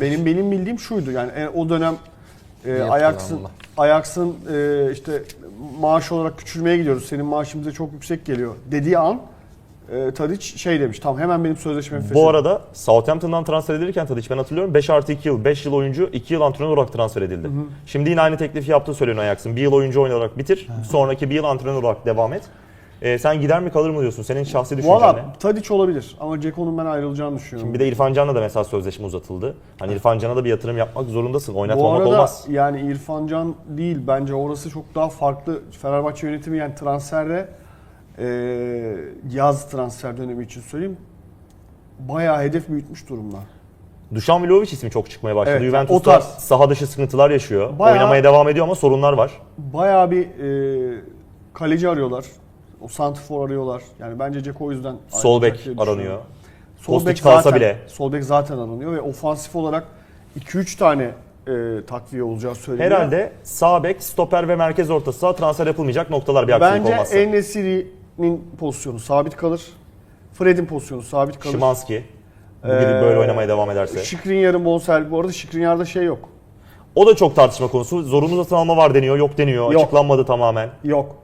Benim benim bildiğim şuydu yani e, o dönem e. Ajax'ın Ajax'ın e, işte maaş olarak küçülmeye gidiyoruz. Senin maaşın bize çok yüksek geliyor dediği an e, Tadic şey demiş. Tamam hemen benim sözleşmemi feshedin. Bu arada Southampton'dan transfer edilirken Tadic ben hatırlıyorum 5 artı 2 yıl, 5 yıl oyuncu, 2 yıl antrenör olarak transfer edildi. Şimdi yine aynı teklifi yaptığı söyleniyor Ajax'ın. Bir yıl oyuncu olarak bitir, sonraki bir yıl antrenör olarak devam et. Ee, sen gider mi kalır mı diyorsun? Senin şahsi düşüncen ne? Valla Tadic olabilir ama Ceko'nun ben ayrılacağını düşünüyorum. Bir de İrfan Can'la da mesela sözleşme uzatıldı. Hani İrfan Can'a da bir yatırım yapmak zorundasın. Bu Oynatmamak arada olmaz. yani İrfan Can değil bence orası çok daha farklı. Fenerbahçe yönetimi yani transferde e, yaz transfer dönemi için söyleyeyim bayağı hedef büyütmüş durumda. Dušan Vlahović ismi çok çıkmaya başladı. Evet, o Juventus'ta tarz. saha dışı sıkıntılar yaşıyor. Bayağı- Oynamaya devam ediyor ama sorunlar var. Bayağı bir e, kaleci arıyorlar. O santrfor arıyorlar. Yani bence Ceko o yüzden Sol bek aranıyor. Sol bek kalsa zaten, bile. Sol bek zaten aranıyor ve ofansif olarak 2-3 tane e, takviye olacağı söyleniyor. Herhalde sağ bek, stoper ve merkez orta saha transfer yapılmayacak noktalar bir aksilik Bence olmazsa. En-Nesyri'nin pozisyonu sabit kalır. Fred'in pozisyonu sabit kalır. Şimanski Ee, böyle oynamaya devam ederse. Skriniar'ın bonservi bu arada Skriniar'da şey yok. O da çok tartışma konusu. Zorunlu satın alma var deniyor, yok deniyor. Yok. Açıklanmadı tamamen. Yok.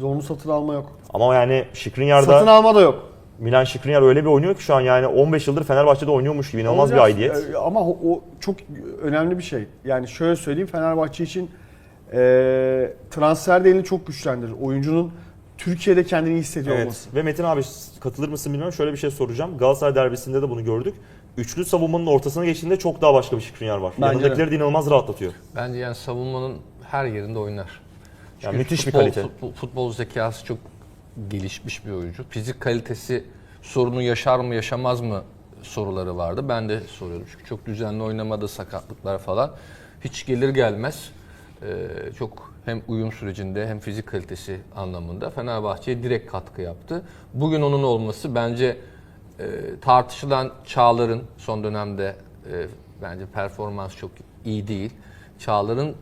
Zorunlu satın alma yok. Ama yani Skriniar'da Satın alma da yok. Milan Skriniar öyle bir oynuyor ki şu an yani 15 yıldır Fenerbahçe'de oynuyormuş gibi inanılmaz bir aidiyet. Ee, Ama o, o çok önemli bir şey. Yani şöyle söyleyeyim Fenerbahçe için e, transfer değerini çok güçlendirir. Oyuncunun Türkiye'de kendini iyi hissediyor Evet. olması. Ve Metin abi katılır mısın bilmiyorum. Şöyle bir şey soracağım. Galatasaray derbisinde de bunu gördük. Üçlü savunmanın ortasına geçtiğinde çok daha başka bir Skriniar var. Bence Yanındakileri de inanılmaz rahatlatıyor. Bence yani savunmanın her yerinde oynar. Yani müthiş bir futbol, kalite. Futbol, futbol zekası çok gelişmiş bir oyuncu. Fizik kalitesi sorunu yaşar mı yaşamaz mı soruları vardı. Ben de soruyorum çünkü çok düzenli oynamadı sakatlıklar falan. Hiç gelir gelmez e, çok hem uyum sürecinde hem fizik kalitesi anlamında Fenerbahçe'ye direkt katkı yaptı. Bugün onun olması bence e, tartışılan Çağlar'ın son dönemde e, bence performans çok iyi değil. Çağlar'ın e,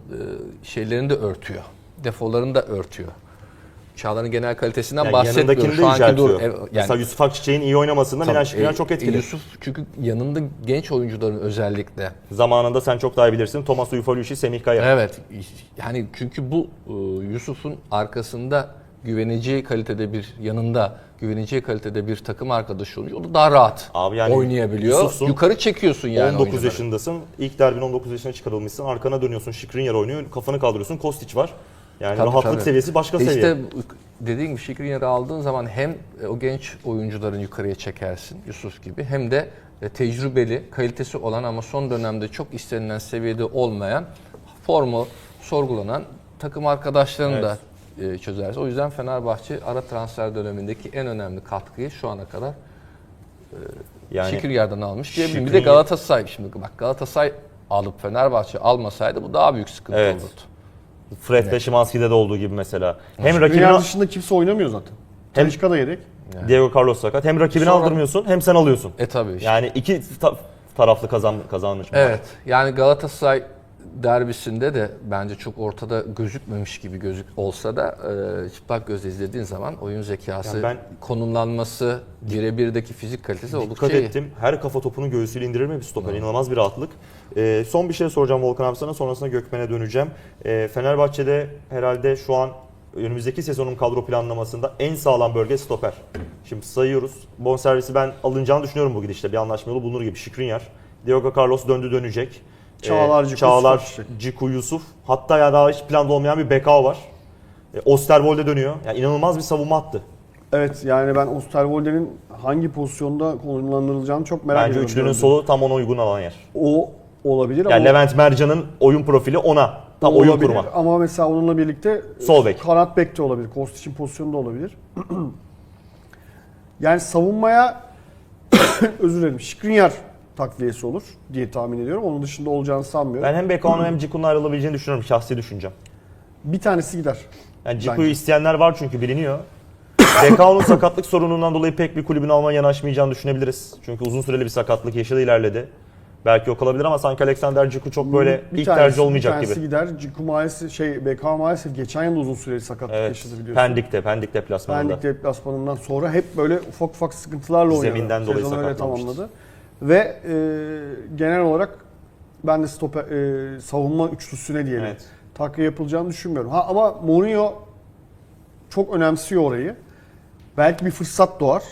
şeylerini de örtüyor. Defolarını da örtüyor. Çağlar'ın genel kalitesinden Yani bahsetmiyorum. Şu anki dur. yani Mesela Yusuf Akçiçek'in iyi oynamasında Milan Skriniar e, çok etkili. Yusuf çünkü yanında genç oyuncuların özellikle. Zamanında sen çok daha bilirsin. Thomas Uyufaluşi, Semih Kaya. Evet. Yani çünkü bu e, Yusuf'un arkasında güveneceği kalitede bir yanında güveneceği kalitede bir takım arkadaşı olunca o da daha rahat Abi yani oynayabiliyor. Yusuf'sun, Yukarı çekiyorsun yani 19 oyuncuları. yaşındasın. İlk derbin 19 yaşına çıkarılmışsın. Arkana dönüyorsun. Skriniar oynuyor. Kafanı kaldırıyorsun. Kostić var. Yani Tabii, rahatlık tabii. seviyesi başka E seviye. İşte dediğim gibi Şikrinyar'ı aldığın zaman hem e, o genç oyuncuların yukarıya çekersin Yusuf gibi hem de e, tecrübeli, kalitesi olan ama son dönemde çok istenilen seviyede olmayan, formu sorgulanan takım arkadaşlarını da e, çözersin. O yüzden Fenerbahçe ara transfer dönemindeki en önemli katkıyı şu ana kadar Yani Şikrinyar'dan almış diyebilirim. Bir de Galatasaray şimdi bak Galatasaray alıp Fenerbahçe almasaydı bu daha büyük sıkıntı Evet. olurdu. Fred ve Şimanski'de de olduğu gibi mesela. Hem Skriniar rakibine dışında kimse oynamıyor zaten. Hem- Talişka da yedek. Diego Carlos sakat. Hem rakibini Sonra- aldırmıyorsun hem sen alıyorsun. E tabii işte. Yani iki ta- taraflı kazan kazanmış. bu. Evet. Yani Galatasaray derbisinde de bence çok ortada gözükmemiş gibi gözük olsa da e, çıplak gözle izlediğin zaman oyun zekası, Yani ben- konumlanması, birebirdeki fizik kalitesi oldukça Dikkat iyi. ettim. Her kafa topunu göğsüyle indirir mi bir stoper? İnanılmaz bir rahatlık. Ee, son bir şey soracağım Volkan abi sana. Sonrasında Gökmen'e döneceğim. Ee, Fenerbahçe'de herhalde şu an önümüzdeki sezonun kadro planlamasında en sağlam bölge stoper. Şimdi sayıyoruz. Bonservisi ben alınacağını düşünüyorum bu gidişte. Bir anlaşma yolu bulunur gibi. Skriniar. Diego Carlos döndü dönecek. Çağlar, Ciku, Çağlar, Yusuf. Ciku, Yusuf. Hatta ya daha hiç planda olmayan bir Bekao var. E, Osterwolde dönüyor. Yani inanılmaz bir savunma attı. Evet yani ben Osterwolde'nin hangi pozisyonda konumlandırılacağını çok merak Bence ediyorum. üçlünün Gördüm. solu tam ona uygun alan yer. O olabilir ama Yani Levent Mercan'ın oyun profili ona. Tam o oyun olabilir. kurma. Ama mesela onunla birlikte Sol bek. kanat bek de olabilir. Kostic'in pozisyonu da olabilir. yani savunmaya özür dilerim. Skriniar takviyesi olur diye tahmin ediyorum. Onun dışında olacağını sanmıyorum. Ben hem Bekao'nun hem Ciku'nun ayrılabileceğini düşünüyorum. Şahsi düşüncem. Bir tanesi gider. Yani Ciku'yu Bence. isteyenler var çünkü biliniyor. Bekao'nun sakatlık sorunundan dolayı pek bir kulübün almaya yanaşmayacağını düşünebiliriz. Çünkü uzun süreli bir sakatlık yaşadı ilerledi. Belki yok olabilir ama sanki Alexander Ciku çok böyle ilk tercih olmayacak bir tanesi gibi. gider. Ciku maalesef şey BK maalesef geçen yıl da uzun süreli sakatlık Evet. yaşadı biliyorsun. Pendik'te, Pendik deplasmanında. Pendik deplasmanından sonra hep böyle ufak ufak sıkıntılarla oynadı. Zeminden dolayı Sezonu öyle sakatlanmıştı. tamamladı. Ve e, genel olarak ben de stoper, e, savunma üçlüsüne diyelim. Evet. Takviye yapılacağını düşünmüyorum. Ha ama Mourinho çok önemsiyor orayı. Belki bir fırsat doğar.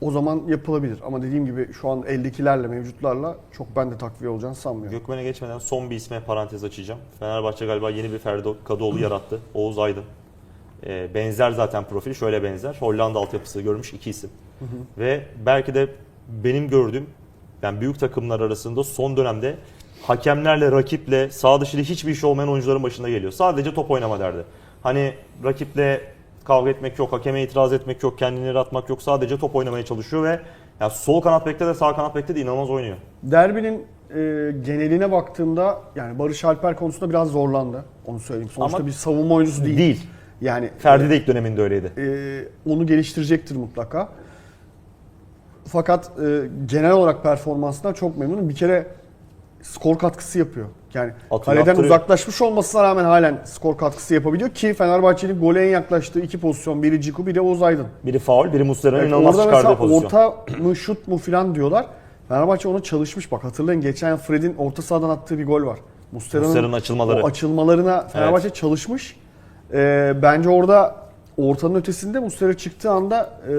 O zaman yapılabilir. Ama dediğim gibi şu an eldekilerle, mevcutlarla çok ben de takviye olacağını sanmıyorum. Gökmen'e geçmeden son bir isme parantez açacağım. Fenerbahçe galiba yeni bir Ferdi Kadıoğlu yarattı. Oğuz Aydın. Ee, benzer zaten profil. Şöyle benzer. Hollanda altyapısı görmüş iki isim. Ve belki de benim gördüğüm yani büyük takımlar arasında son dönemde hakemlerle, rakiple, sağ dışı ile hiçbir iş olmayan oyuncuların başında geliyor. Sadece top oynama derdi. Hani rakiple kavga etmek yok, hakeme itiraz etmek yok, kendini yaratmak yok. Sadece top oynamaya çalışıyor ve ya sol kanat bekte de sağ kanat bekte de inanılmaz oynuyor. Derbinin e, geneline baktığımda yani Barış Alper konusunda biraz zorlandı. Onu söyleyeyim. Sonuçta Ama bir savunma oyuncusu değil. Değil. Yani Ferdi de ilk döneminde öyleydi. e, onu geliştirecektir mutlaka. Fakat e, genel olarak performansından çok memnunum. Bir kere skor katkısı yapıyor. Yani Atıyor, kaleden attırıyor. uzaklaşmış olmasına rağmen halen skor katkısı yapabiliyor ki Fenerbahçe'nin gole en yaklaştığı iki pozisyon biri Ciku bir de Oğuz Aydın. Biri faul, biri Muslera'nın Evet, inanılmaz çıkardığı pozisyon. orta mı şut mu filan diyorlar. Fenerbahçe ona çalışmış. Bak hatırlayın geçen yıl Fred'in orta sahadan attığı bir gol var. Muslera'nın Muslera'nın açılmaları. o açılmalarına Fenerbahçe çalışmış. Ee, bence orada ortanın ötesinde Muslera çıktığı anda e,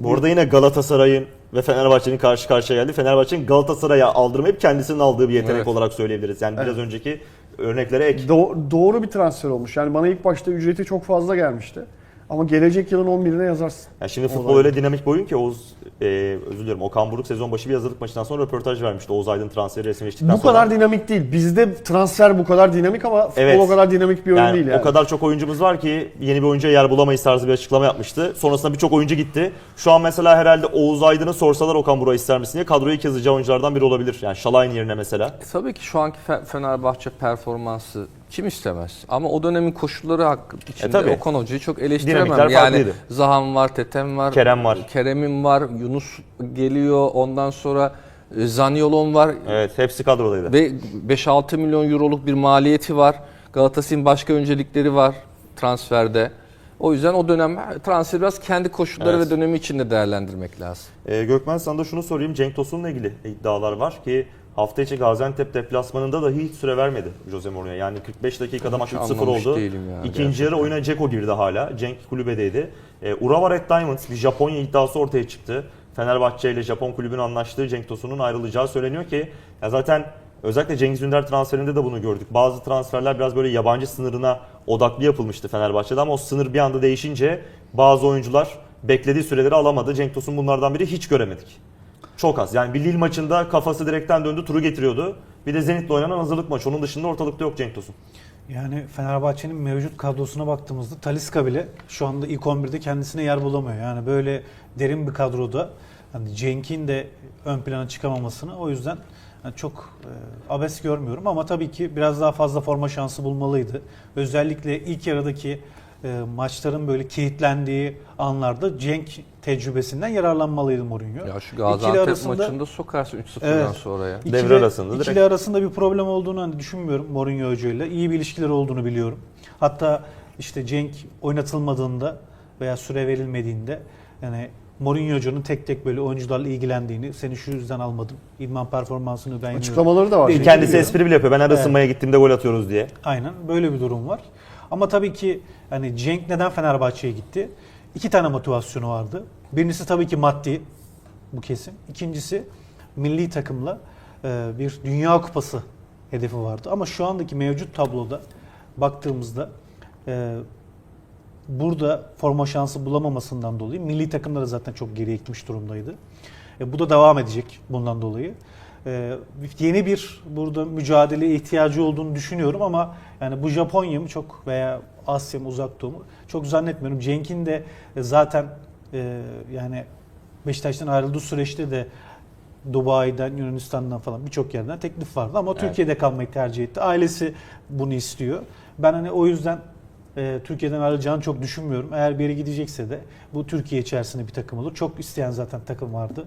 Bu arada yine Galatasaray'ın ve Fenerbahçe'nin karşı karşıya geldi. Fenerbahçe'nin Galatasaray'a aldırmayıp kendisinin aldığı bir yetenek Evet. olarak söyleyebiliriz. Yani biraz önceki örneklere ek. do- doğru bir transfer olmuş. Yani bana ilk başta ücreti çok fazla gelmişti. Ama gelecek yılın 11'ine yazarsın. Yani şimdi futbol Olay. öyle dinamik bir oyun ki Oğuz, e, özür dilerim Okan Buruk sezon başı bir hazırlık maçından sonra röportaj vermişti. Oğuz Aydın transferi resmileştikten Bu sonra. kadar dinamik değil. Bizde transfer bu kadar dinamik ama futbol Evet. o kadar dinamik bir oyun yani değil yani. o kadar çok oyuncumuz var ki yeni bir oyuncuya yer bulamayız tarzı bir açıklama yapmıştı. Sonrasında birçok oyuncu gitti. Şu an mesela herhalde Oğuz Aydın'ı sorsalar Okan Buruk'a ister misin diye kadroyu ilk yazacağı oyunculardan biri olabilir. Yani Şalay'ın yerine mesela. E, Tabii ki şu anki Fe- Fenerbahçe performansı kim istemez? Ama o dönemin koşulları hakkı içinde E, tabii. Okan Hoca'yı çok eleştiremem. Dinamikler Yani farklıydı. Zahan var, Tetem var, Kerem var. Kerem'im var, Yunus geliyor. Ondan sonra e, Zaniolon var Evet hepsi kadrodaydı. ve 5-6 milyon euroluk bir maliyeti var. Galatasaray'ın başka öncelikleri var transferde. O yüzden o dönem transfer biraz kendi koşulları Evet. ve dönemi içinde değerlendirmek lazım. Ee, Gökmen sana da şunu sorayım. Cenk Tosun'la ilgili iddialar var ki hafta içi Gaziantep deplasmanında da hiç süre vermedi Jose Mourinho. Yani 45 dakikada maç Hiç 3-0 anlamış oldu. ya, İkinci yarı oyuna Ceko girdi hala. Cenk kulübedeydi. Ee, Urawa Red Diamonds bir Japonya iddiası ortaya çıktı. Fenerbahçe ile Japon kulübünün anlaştığı Cenk Tosun'un ayrılacağı söyleniyor ki ya zaten özellikle Cengiz Ünder transferinde de bunu gördük. Bazı transferler biraz böyle yabancı sınırına odaklı yapılmıştı Fenerbahçe'de ama o sınır bir anda değişince bazı oyuncular beklediği süreleri alamadı. Cenk Tosun bunlardan biri hiç göremedik. Çok az. Yani bir Lille maçında kafası direkten döndü, turu getiriyordu. Bir de Zenit'le oynanan hazırlık maçı. Onun dışında ortalıkta yok Cenk Tosun. Yani Fenerbahçe'nin mevcut kadrosuna baktığımızda Taliska bile şu anda ilk 11'de kendisine yer bulamıyor. Yani böyle derin bir kadroda hani Cenk'in de ön plana çıkamamasını o yüzden yani çok e, abes görmüyorum ama tabii ki biraz daha fazla forma şansı bulmalıydı. Özellikle ilk yarıdaki e, maçların böyle kilitlendiği anlarda Cenk tecrübesinden yararlanmalıydı Mourinho. Ya şu Gaziantep arasında- maçında sokarsın 3-0'dan Evet. sonra ya. İkili, Devre arasında direkt. ikili arasında bir problem olduğunu hani düşünmüyorum Mourinho Hoca ile. İyi bir ilişkileri olduğunu biliyorum. Hatta işte Cenk oynatılmadığında veya süre verilmediğinde yani Mourinho Hoca'nın tek tek böyle oyuncularla ilgilendiğini, seni şu yüzden almadım, idman performansını beğeniyorum. Açıklamaları da var. Kendisi biliyorum. espri bile yapıyor. Ben her Evet. gittiğimde gol atıyoruz diye. Aynen böyle bir durum var. Ama tabii ki hani Cenk neden Fenerbahçe'ye gitti? İki tane motivasyonu vardı. Birincisi tabii ki maddi, bu kesin. İkincisi milli takımla e, bir Dünya Kupası hedefi vardı. Ama şu andaki mevcut tabloda baktığımızda e, burada forma şansı bulamamasından dolayı milli takımda da zaten çok geriye gitmiş durumdaydı. E, bu da devam edecek bundan dolayı. E, yeni bir burada mücadeleye ihtiyacı olduğunu düşünüyorum ama yani bu Japonya mı çok veya Asya mı uzak doğu mu çok zannetmiyorum. Cenk'in de e, zaten e, yani Beşiktaş'tan ayrıldığı süreçte de Dubai'den, Yunanistan'dan falan birçok yerden teklif vardı ama Evet. Türkiye'de kalmayı tercih etti. Ailesi bunu istiyor. Ben hani o yüzden e, Türkiye'den ayrılacağını çok düşünmüyorum. Eğer bir yere gidecekse de bu Türkiye içerisinde bir takım olur. Çok isteyen zaten takım vardı.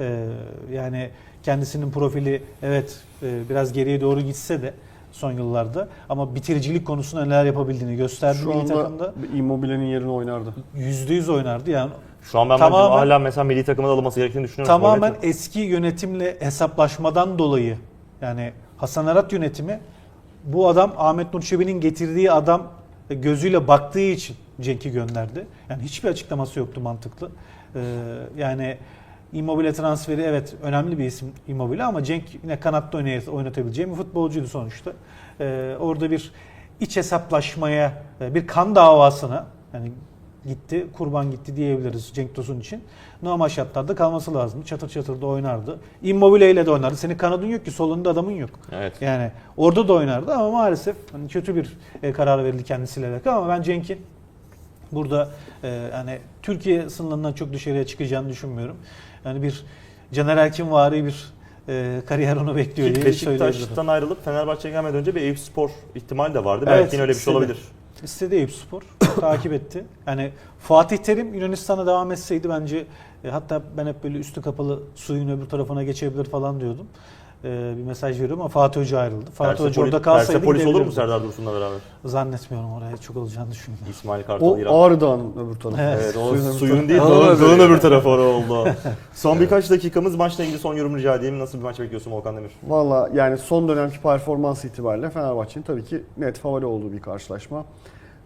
E, yani kendisinin profili evet e, biraz geriye doğru gitse de son yıllarda. Ama bitiricilik konusunda neler yapabildiğini gösterdi Şu milli anda takımda. Immobile'nin yerini oynardı. %100 oynardı. Yani Şu an ben Tamamen- bence hala mesela milli takıma da alınması gerektiğini düşünüyorum. tamamen eski yönetimle hesaplaşmadan dolayı yani Hasan Arat yönetimi bu adam Ahmet Nur Çebi'nin getirdiği adam gözüyle baktığı için Cenk'i gönderdi. Yani hiçbir açıklaması yoktu mantıklı. Ee, yani Immobile transferi evet önemli bir isim Immobile ama Cenk yine kanatta oynay- oynatabileceği bir futbolcuydu sonuçta. Ee, orada bir iç hesaplaşmaya, e, bir kan davasına yani gitti, kurban gitti diyebiliriz Cenk Tosun için. Normal şartlarda kalması lazımdı. Çatır çatır da oynardı. Immobile ile de oynardı. Senin kanadın yok ki, solunda adamın yok. Evet. Yani orada da oynardı ama maalesef hani kötü bir e, karar verildi kendisiyle alakalı ama ben Cenk'in burada e, hani Türkiye sınırlarından çok dışarıya çıkacağını düşünmüyorum. Yani bir Caner Erkin vari bir e, kariyer onu bekliyor Ki diye söyleyebilirim. Beşiktaş'tan ayrılıp Fenerbahçe'ye gelmeden önce bir Eyüp Spor ihtimali de vardı. Evet, Belki yine öyle bir şey olabilir. İstedi Eyüp Spor. takip etti. Yani Fatih Terim Yunanistan'a devam etseydi bence e, hatta ben hep böyle üstü kapalı suyun öbür tarafına geçebilir falan diyordum. E, bir mesaj veriyorum ama Fatih Hoca ayrıldı. Fatih Hoca Persepoli- orada kalsaydı Persepolis olur mu. Serdar Dursun'la beraber? Zannetmiyorum oraya çok olacağını düşünmüyorum. İsmail Kartal O İran. Ağrı Dağı'nın öbür tarafı. Evet. Evet, o Suyun suyun değil, Dağın dağın, öbür tarafı oldu. Son birkaç dakikamız maçla ilgili son yorum rica edeyim. Nasıl bir maç bekliyorsun Volkan Demir? Valla yani son dönemki performans itibariyle Fenerbahçe'nin tabii ki net favori olduğu bir karşılaşma.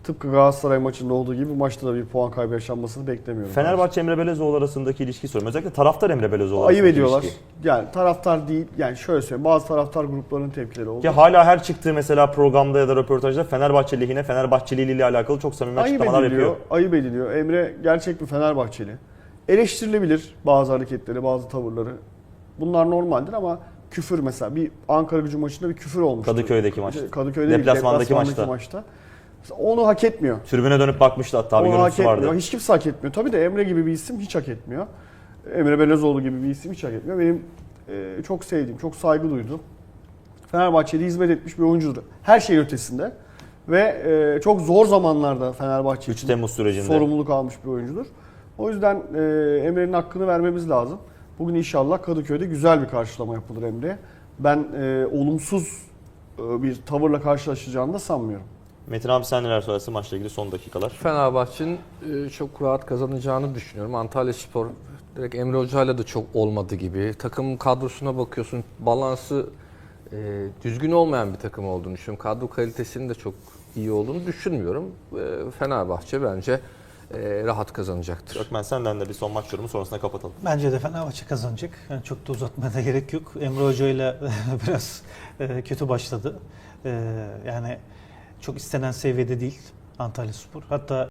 Tıpkı Galatasaray maçında olduğu gibi bu maçta da bir puan kaybı yaşanmasını beklemiyorum. Fenerbahçe Emre Belezoğlu arasındaki ilişki soruyorum. Özellikle taraftar Emre Belezoğlu Ayıp arasındaki ediyorlar. ilişki. Yani taraftar değil, yani şöyle söyleyeyim bazı taraftar gruplarının tepkileri oldu. Ki hala her çıktığı mesela programda ya da röportajda Fenerbahçe lehine, Fenerbahçeli ile alakalı çok samimi ayıp açıklamalar ediliyor, yapıyor. ayıp ediliyor. Emre gerçek bir Fenerbahçeli. Eleştirilebilir bazı hareketleri, bazı tavırları. Bunlar normaldir ama küfür mesela bir Ankara gücü maçında bir küfür olmuştu. Kadıköy'deki maçta. Kadıköy'de değil, Deplasmandaki deplasmandaki maçta. Onu hak etmiyor. Tribüne dönüp bakmıştı hatta bir Onu hak görüntüsü etmiyor. vardı. Hiç kimse hak etmiyor. Tabii de Emre gibi bir isim hiç hak etmiyor. Emre Belezoğlu gibi bir isim hiç hak etmiyor. Benim e, çok sevdiğim, çok saygı duyduğum Fenerbahçe'de hizmet etmiş bir oyuncudur. Her şeyin ötesinde. Ve e, çok zor zamanlarda Fenerbahçe 3 için Temmuz sürecinde. sorumluluk almış bir oyuncudur. O yüzden e, Emre'nin hakkını vermemiz lazım. Bugün inşallah Kadıköy'de güzel bir karşılama yapılır Emre'ye. Ben e, olumsuz e, bir tavırla karşılaşacağını da sanmıyorum. Metin abi sen neler söylersin maçla ilgili son dakikalar? Fenerbahçe'nin e, çok rahat kazanacağını düşünüyorum. Antalya Spor direkt Emre Hoca'yla da çok olmadı gibi. Takım kadrosuna bakıyorsun balansı e, düzgün olmayan bir takım olduğunu düşünüyorum. Kadro kalitesinin de çok iyi olduğunu düşünmüyorum. E, Fenerbahçe bence e, rahat kazanacaktır. Gökmen senden de bir son maç yorumu sonrasında kapatalım. Bence de Fenerbahçe kazanacak. Yani çok da uzatmaya da gerek yok. Emre Hoca ile biraz e, kötü başladı. E, yani çok istenen seviyede değil Antalya Spor. Hatta